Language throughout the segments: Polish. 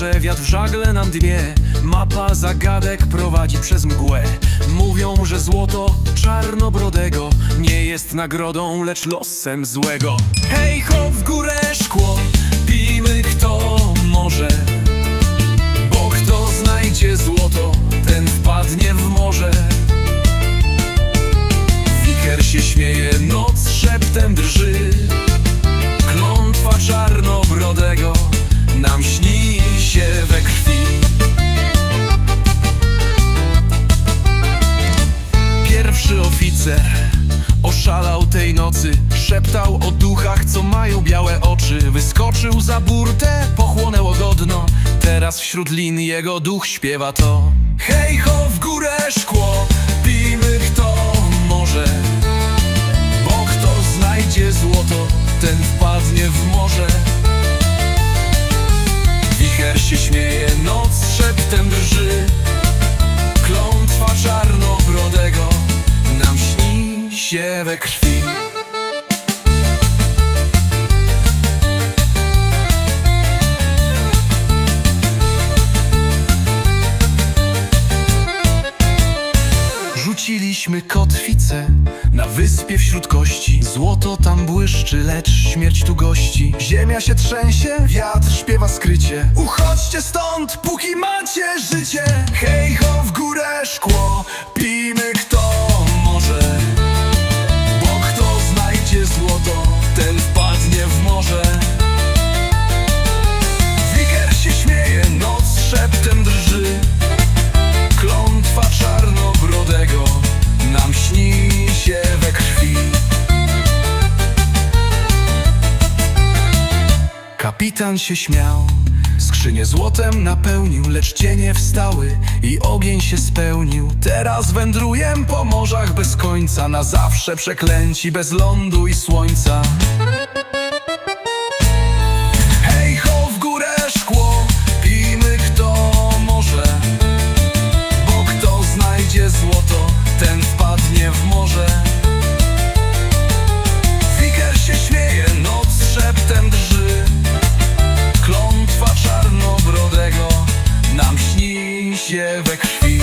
morze, wiatr w żagle nam dmie Mapa zagadek prowadzi przez mgłę. Mówią, że złoto czarnobrodego Nie jest nagrodą, lecz losem złego. Hej, hop, w Oszalał tej nocy Szeptał o duchach, co mają białe oczy. Wyskoczył za burtę, pochłonęło go dno. Teraz wśród lin jego duch śpiewa to. Hej ho, w górę szkło, pijmy kto może. Bo kto znajdzie złoto, ten wpadnie w morze. Wicher się śmieje, noc szeptem drży krwi. Rzuciliśmy kotwicę na wyspie wśród kości. Złoto tam błyszczy, lecz śmierć tu gości. Ziemia się trzęsie, wiatr śpiewa skrycie. Uchodźcie stąd, póki macie życie. Hej Kapitan się śmiał, skrzynię złotem napełnił Lecz cienie wstały i ogień się spełnił. Teraz wędruję po morzach bez końca Na zawsze przeklęci bez lądu i słońca się we krwi.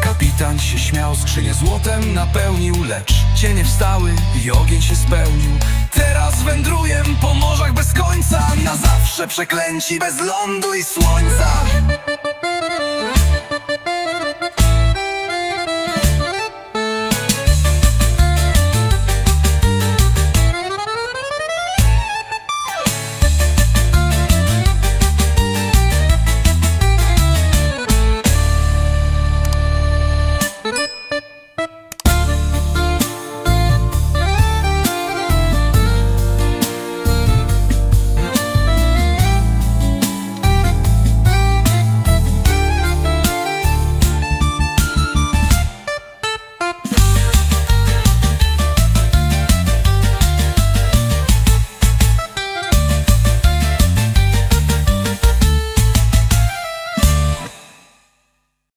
Kapitan się śmiał, skrzynię złotem napełnił Lecz cienie wstały i ogień się spełnił. Teraz wędruję po morzach bez końca Na zawsze przeklęci bez lądu i słońca